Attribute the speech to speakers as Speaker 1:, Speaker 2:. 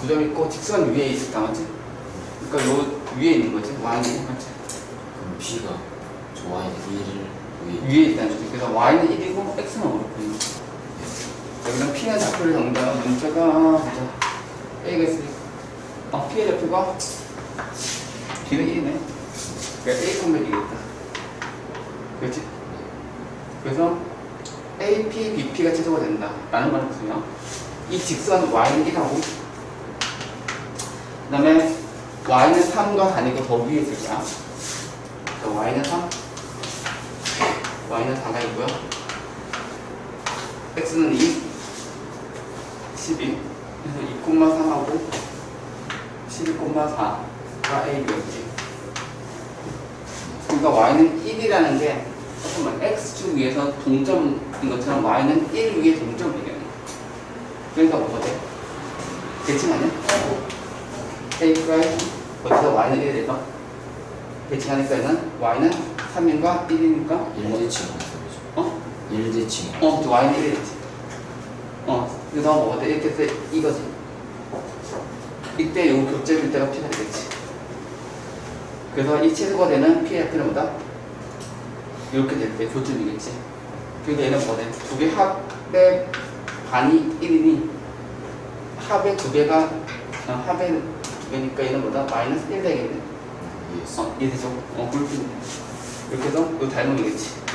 Speaker 1: 두 점 있고 직선 위에 있다 맞지? 그러니까 요 위에 있는 거지 y는 맞지?
Speaker 2: 그럼 P가 저 Y는 1을 위에
Speaker 1: 위에 있다는 거지 그래서 y는 1이고 x는 5로 보이는 거지 자 그럼 p는 좌표를 정답 문자가 보자 a가 있으니까 어 p의 좌표가 b는 1이네 그러니까 a 콤백 이겠다 그렇지? 그래서 AP, BP가 최소가 된다. 라는 말이야? 이 직선 Y는 1하고, 그 다음에 Y는 3과 다니고 더 위에 있을 거야. 그래서 Y는 3, Y는 4가 있고요. X는 2, 12. 그래서 2,3하고 12,4가 AB였지. 그러니까 Y는 1이라는 게 잠깐만 X축 위에서 동점인 것처럼 Y는 1 위에 동점이겠네 그러니까 뭐가 돼? 대칭 아니야? A가 거기서 Y는 1이 돼서 대칭하니까는 Y는 3인과 1이니까
Speaker 2: 1대칭
Speaker 1: 어?
Speaker 2: 1대칭
Speaker 1: 어, 저 Y는 1이 되지 어, 그래서 뭐가 돼? 이렇게 해서 이거지 이때 요 교점일 때가 P가 되겠지 그래서 이 최소가 되는 P의 F는 뭐다? 이렇게 될 때 교점이겠지. 그러니까 얘는 뭐래? 두 개 합의 반이 1이니 합의 두 개가 어, 합의 두 개니까 얘는 뭐다? 마이너스 1 되겠네.
Speaker 2: 위에서
Speaker 1: 어, 이해되죠? 어, 그렇게 이렇게 해서 이거 닮음이겠지.